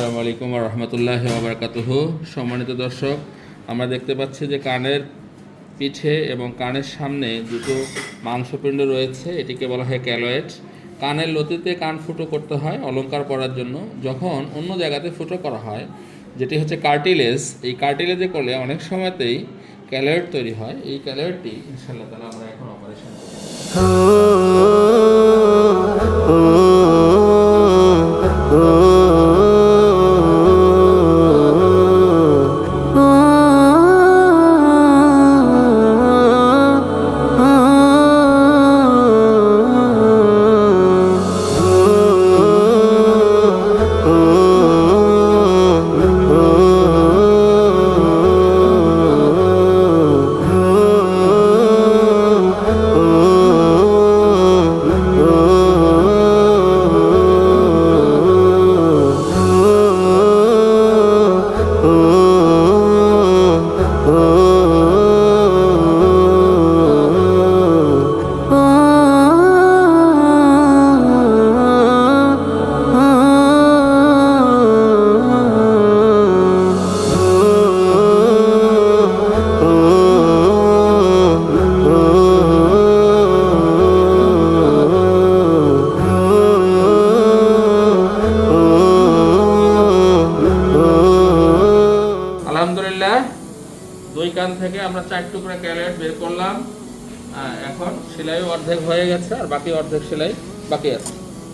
আসসালামু আলাইকুম রহমতুল্লাহ ওবরাকাতুহ সম্মানিত দর্শক, আমরা দেখতে পাচ্ছি যে কানের পিঠে এবং কানের সামনে দুটো মাংসপিণ্ড রয়েছে, এটিকে বলা হয় ক্যালোয়েট। কানের লতিতে কান ফুটো করতে হয়, অলংকার পরার জন্য। যখন অন্য জায়গাতে ফুটো করা হয়, যেটি হচ্ছে কার্টিলেজ, এই কার্টিলেজে করলে অনেক সময়তেই ক্যালোয়েট তৈরি হয়। এই ক্যালোয়েটটি ইনশাল্লাহ তালা আমরা এখন অপারেশন করি আলহামদুলিল্লাহ। দুই কান থেকে আমরা চার টুকরা ক্যালেট বের করলাম। এখন সেলাইও অর্ধেক হয়ে গেছে, আর বাকি অর্ধেক সেলাই বাকি আছে।